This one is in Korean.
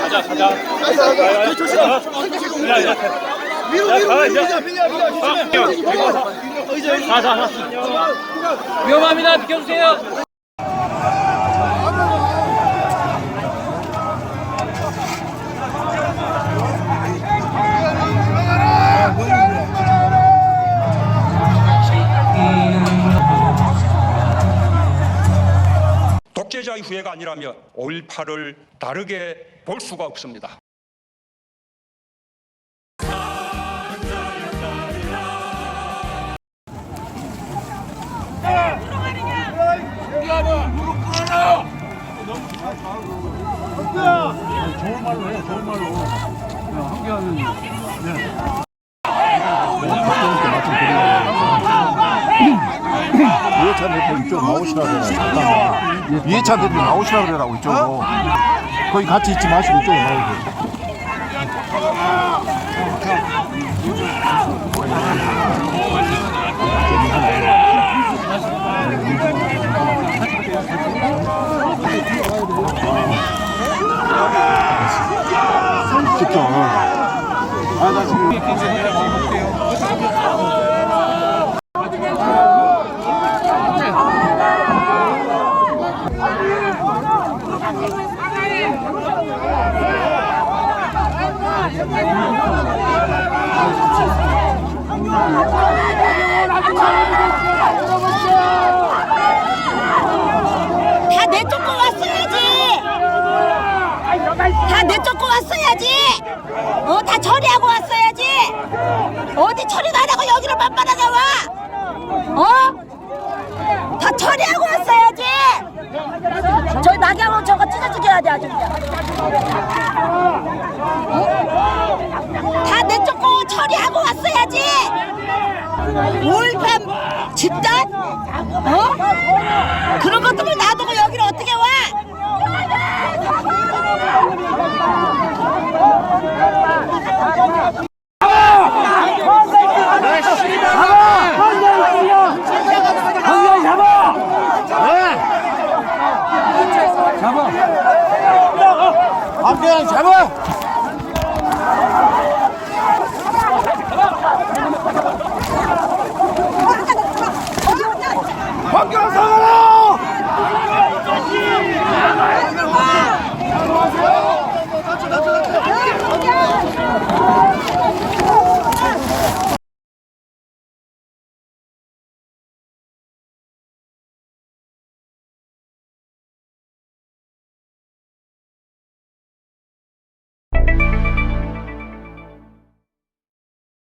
가자 가자. 야 야. 야 가라 이제. 가자. 위험합니다. 비켜주세요. 독재자의 후예가 아니라면 5.18을 다르게 볼 수가 없습니다. 이해찬 대표 이쪽 나오시라 그래. 잠깐만. 이해찬 대표 나오시라 그래라고 이쪽으로. 거기 같이 있지 마시고 이쪽으로 나오고. 직접. 아, 나 지금. 다 내쫓고 왔어야지. 다 내쫓고 왔어야지. 어, 다 처리하고 왔어야지. 어디 처리도 안 하고 여기를 만만하게 와. 어? 다 처리하고 왔어야지. 저 낙양은 저거 찢어 죽여야 돼 아주 그냥. 어? 다 내쫓고 처리하고 왔어야지. 올밤 집단? 어? 그런 것도 好，这全部。